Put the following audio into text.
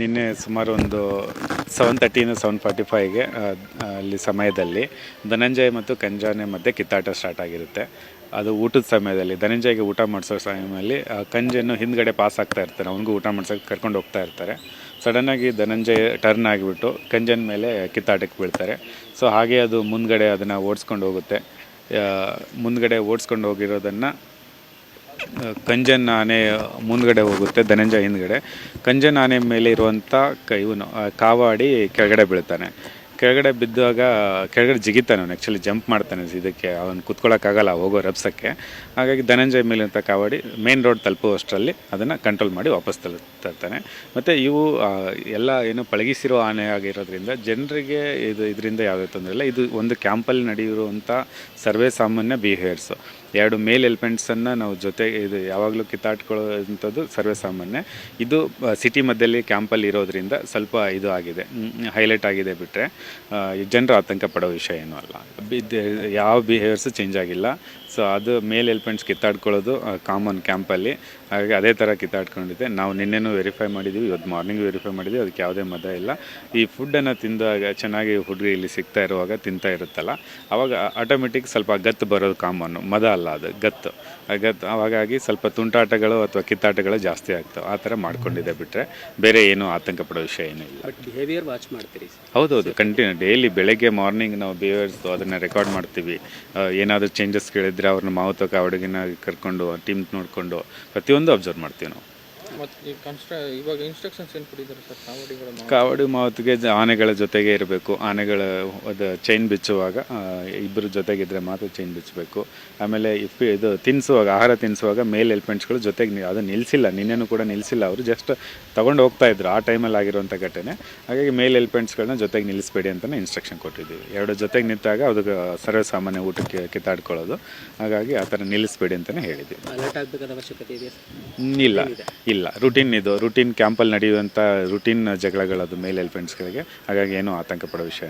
ನಿನ್ನೆ ಸುಮಾರು ಒಂದು ಸೆವೆನ್ ತರ್ಟಿಯಿಂದ ಸೆವೆನ್ ಫಾರ್ಟಿ ಫೈವ್ಗೆ ಅಲ್ಲಿ ಸಮಯದಲ್ಲಿ ಧನಂಜಯ ಮತ್ತು ಕಂಜಾನೆ ಮಧ್ಯೆ ಕಿತ್ತಾಟ ಸ್ಟಾರ್ಟ್ ಆಗಿರುತ್ತೆ. ಅದು ಊಟದ ಸಮಯದಲ್ಲಿ, ಧನಂಜಯಗೆ ಊಟ ಮಾಡಿಸೋ ಸಮಯದಲ್ಲಿ ಕಂಜನ್ನು ಹಿಂದ್ಗಡೆ ಪಾಸ್ ಆಗ್ತಾ ಇರ್ತಾರೆ. ಅವನಿಗೂ ಊಟ ಮಾಡ್ಸೋಕೆ ಕರ್ಕೊಂಡು ಹೋಗ್ತಾ ಇರ್ತಾರೆ. ಸಡನ್ನಾಗಿ ಧನಂಜಯ ಟರ್ನ್ ಆಗಿಬಿಟ್ಟು ಕಂಜನ್ ಮೇಲೆ ಕಿತ್ತಾಟಕ್ಕೆ ಬೀಳ್ತಾರೆ. ಸೊ ಹಾಗೆ ಅದು ಮುಂದ್ಗಡೆ ಅದನ್ನು ಓಡಿಸ್ಕೊಂಡು ಹೋಗುತ್ತೆ. ಮುಂದ್ಗಡೆ ಓಡಿಸ್ಕೊಂಡು ಹೋಗಿರೋದನ್ನು ಕಂಜನ್ ಆನೆ ಮುಂದ್ಗಡೆ ಹೋಗುತ್ತೆ, ಧನಂಜಯ ಹಿಂದ್ಗಡೆ. ಕಂಜನ್ ಆನೆ ಮೇಲೆ ಇರುವಂಥ ಕ ಇವನು ಕಾವಾಡಿ ಕೆಳಗಡೆ ಬೀಳ್ತಾನೆ. ಕೆಳಗಡೆ ಬಿದ್ದಾಗ, ಕೆಳಗಡೆ ಜಿಗಿತಾನೆ ಅವನು ಆ್ಯಕ್ಚುಲಿ ಜಂಪ್ ಮಾಡ್ತಾನೆ ಇದಕ್ಕೆ ಅವನು ಕುತ್ಕೊಳ್ಳೋಕ್ಕಾಗಲ್ಲ ಹೋಗೋ ರಬ್ಸಕ್ಕೆ ಹಾಗಾಗಿ ಧನಂಜಯ ಮೇಲಿಂತ ಕಾವಾಡಿ ಮೇನ್ ರೋಡ್ ತಲುಪುವಷ್ಟರಲ್ಲಿ ಅದನ್ನು ಕಂಟ್ರೋಲ್ ಮಾಡಿ ವಾಪಸ್ ತರ್ತಾನೆ ಮತ್ತು ಇವು ಎಲ್ಲ ಏನು ಪಳಗಿಸಿರೋ ಆನೆ ಆಗಿರೋದ್ರಿಂದ ಜನರಿಗೆ ಇದು ಇದರಿಂದ ಯಾವುದೇ ತೊಂದರೆ ಇಲ್ಲ. ಇದು ಒಂದು ಕ್ಯಾಂಪಲ್ಲಿ ನಡೆಯುವಂಥ ಸರ್ವೇ ಸಾಮಾನ್ಯ ಬಿಹೇವಿಯರ್ಸು ಎರಡು ಮೇಲ್ ಎಲಿಮೆಂಟ್ಸನ್ನು ನಾವು ಜೊತೆ ಇದು ಯಾವಾಗಲೂ ಕಿತ್ತಾಡ್ಕೊಳ್ಳೋವಂಥದ್ದು ಸರ್ವೇ ಸಾಮಾನ್ಯ ಇದು ಸಿಟಿ ಮಧ್ಯದಲ್ಲಿ ಕ್ಯಾಂಪಲ್ಲಿ ಇರೋದ್ರಿಂದ ಸ್ವಲ್ಪ ಇದು ಆಗಿದೆ. ಹೈಲೈಟ್ ಆಗಿದೆ ಬಿಟ್ಟರೆ ಜನರು ಆತಂಕ ಪಡೋ ವಿಷಯ ಏನೂ ಅಲ್ಲ. ಯಾವ ಬಿಹೇವಿಯರ್ಸು ಚೇಂಜ್ ಆಗಿಲ್ಲ. ಸೊ ಅದು ಮೇಲ್ ಎಲಿಮೆಂಟ್ಸ್ ಕಿತ್ತಾಡ್ಕೊಳ್ಳೋದು ಕಾಮನ್ ಕ್ಯಾಂಪಲ್ಲಿ ಹಾಗಾಗಿ ಅದೇ ಥರ ಕಿತ್ತಾಡ್ಕೊಂಡಿದೆ ನಾವು ನಿನ್ನೆನೂ ವೆರಿಫೈ ಮಾಡಿದ್ದೀವಿ ಇವತ್ತು ಮಾರ್ನಿಂಗ್ ವೆರಿಫೈ ಮಾಡಿದ್ದೀವಿ ಅದಕ್ಕೆ ಯಾವುದೇ ಮದ ಇಲ್ಲ. ಈ ಫುಡ್ಡನ್ನು ತಿಂದಾಗ ಚೆನ್ನಾಗಿ ಹುಡುಗಿ ಇಲ್ಲಿ ಸಿಗ್ತಾ ಇರುವಾಗ ತಿಂತಾ ಇರುತ್ತಲ್ಲ ಆವಾಗ ಆಟೋಮೆಟಿಕ್ ಸ್ವಲ್ಪ ಗತ್ತು ಬರೋದು ಕಾಮನ್ನು ಮದ ಅಲ್ಲ ಅದು ಗತ್ತು. ಗತ್ತು ಹಾಗಾಗಿ ಸ್ವಲ್ಪ ತುಂಟಾಟಗಳು ಅಥವಾ ಕಿತ್ತಾಟಗಳು ಜಾಸ್ತಿ ಆಗ್ತವೆ. ಆ ಥರ ಮಾಡ್ಕೊಂಡಿದೆ ಬಿಟ್ಟರೆ ಬೇರೆ ಏನು ಆತಂಕ ಪಡೋ ವಿಷಯ ಏನೂ ಇಲ್ಲ. ಬಟ್ ಬಿಹೇವಿಯರ್ ವಾಚ್ ಮಾಡ್ತೀರಿ ಹೌದೌದು ಕಂಟಿನ್ಯೂ ಡೈಲಿ ಬೆಳಗ್ಗೆ ಮಾರ್ನಿಂಗ್ ನಾವು ಬಿಹೇವಿಯರ್ಸ್ ಅದನ್ನು ರೆಕಾರ್ಡ್ ಮಾಡ್ತೀವಿ. ಏನಾದರೂ ಚೇಂಜಸ್ ಕೇಳಿದ್ರೆ ಅವ್ರನ್ನ ಮಾವುತಕ ಅವಡಿಗೆನ ಕರ್ಕೊಂಡು ಟೀಮ್ ನೋಡಿಕೊಂಡು ಪ್ರತಿಯೊಂದು ಅಬ್ಸರ್ವ್ ಮಾಡ್ತೀವಿ ನಾವು. ಮತ್ತು ಈ ಕನ್ಸ್ಟ್ರ ಇವಾಗ ಇನ್ಸ್ಟ್ರಕ್ಷನ್ಸ್ ಏನು ಕೊಟ್ಟಿದ್ದಾರೆ ಸರ್? ಕಾವಡಿಗಳು ಕಾವಡಿ ಮಾವತಿಗೆ ಜ- ಆನೆಗಳ ಜೊತೆಗೆ ಇರಬೇಕು. ಆನೆಗಳ ಅದು ಚೈನ್ ಬಿಚ್ಚುವಾಗ ಆ, ಇಬ್ಬರು ಜೊತೆಗಿದ್ರೆ ಮಾತ್ರ ಚೈನ್ ಬಿಚ್ಚಬೇಕು. ಆಮೇಲೆ ಇಫ್ ಇದು ತಿನ್ನಿಸುವಾಗ ಆಹಾರ ತಿನ್ನಿಸುವಾಗ ಮೇಲ್ ಎಲಿಮೆಂಟ್ಸ್ಗಳು ಜೊತೆಗೆ ನಿ- ಅದು ನಿಲ್ಲಿಸಿಲ್ಲ ನಿನ್ನೆನೂ ಕೂಡ ನಿಲ್ಲಿಸಿಲ್ಲ ಅವರು ಜಸ್ಟ್ ತಗೊಂಡು ಹೋಗ್ತಾ ಇದ್ರು ಆ ಟೈಮಲ್ಲಿ ಆಗಿರುವಂಥ ಘಟನೆ. ಹಾಗಾಗಿ ಮೇಲ್ ಎಲಿಮೆಂಟ್ಸ್ಗಳನ್ನ ಜೊತೆಗೆ ನಿಲ್ಲಿಸಬೇಡಿ ಅಂತಲೇ ಇನ್ಸ್ಟ್ರಕ್ಷನ್ ಕೊಟ್ಟಿದ್ದೀವಿ. ಎರಡು ಜೊತೆಗೆ ನಿಂತಾಗ ಅದಕ್ಕೆ ಸರ್ವೇ ಸಾಮಾನ್ಯ ಊಟಕ್ಕೆ ಕಿತ್ತಾಡ್ಕೊಳ್ಳೋದು. ಹಾಗಾಗಿ ಆ ಥರ ನಿಲ್ಲಿಸಬೇಡಿ ಅಂತಲೇ ಹೇಳಿದ್ದೀವಿ. ಅಲರ್ಟ್ ಆಗಬೇಕಾದ ಅವಶ್ಯಕತೆ ಇದೆಯಾ ಇಲ್ಲ. ಇಲ್ಲ. ರುಟೀನ್ ಇದು ರುಟೀನ್ ಕ್ಯಾಂಪಲ್ಲಿ ನಡೆಯುವಂಥ ರುಟೀನ್ ಜಗಳಗಳದು ಮೇಲ್ ಎಲಿಫೆಂಟ್ಸ್ಗಳಿಗೆ. ಹಾಗಾಗಿ ಏನೂ ಆತಂಕ ಪಡೋ ವಿಷಯ